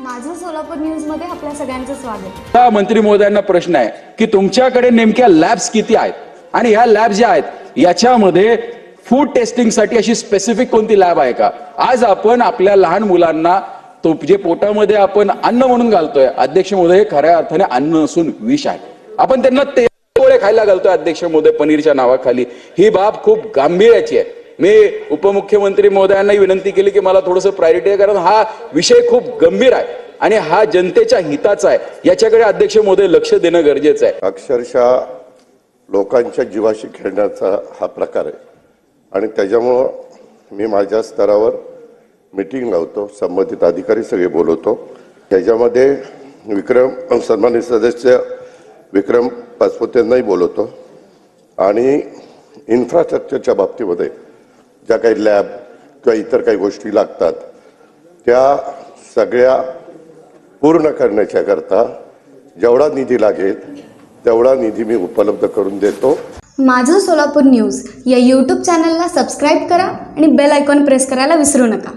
माझं सोलापूर न्यूजमध्ये आपल्या सगळ्यांचं स्वागत. आता मंत्री महोदयांना प्रश्न आहे की तुमच्याकडे नेमक्या लॅब्स किती आहेत? आणि ह्या लॅब ज्या आहेत याच्यामध्ये फूड टेस्टिंगसाठी अशी स्पेसिफिक कोणती लॅब आहे का? आज आपण आपल्या लहान मुलांना तो जे पोटामध्ये आपण अन्न म्हणून घालतोय अध्यक्ष महोदय हे खऱ्या अर्थाने अन्न नसून विष आहे. आपण त्यांना ते खायला घालतोय अध्यक्ष महोदय पनीरच्या नावाखाली. ही बाब खूप गांभीर्याची आहे. मी उपमुख्यमंत्री महोदयांनाही विनंती केली की मला थोडंसं प्रायोरिटी आहे कारण हा विषय खूप गंभीर आहे आणि हा जनतेच्या हिताचा आहे. याच्याकडे अध्यक्ष महोदय लक्ष देणं गरजेचं आहे. अक्षरशः लोकांच्या जीवाशी खेळण्याचा हा प्रकार आहे. आणि त्याच्यामुळं मी माझ्या स्तरावर मिटिंग लावतो संबंधित अधिकारी सगळे बोलवतो. त्याच्यामध्ये विक्रम सन्मानित सदस्य विक्रम पाचपुतेंनाही बोलवतो. आणि इन्फ्रास्ट्रक्चरच्या बाबतीमध्ये ज्या काही लॅब किंवा इतर काही गोष्टी लागतात त्या सगळ्या पूर्ण करण्याच्या करता जेवढा निधी लागेल तेवढा निधी मी उपलब्ध करून देतो. माझं सोलापूर न्यूज या यूट्यूब चॅनलला सबस्क्राईब करा आणि बेल आयकॉन प्रेस करायला विसरू नका.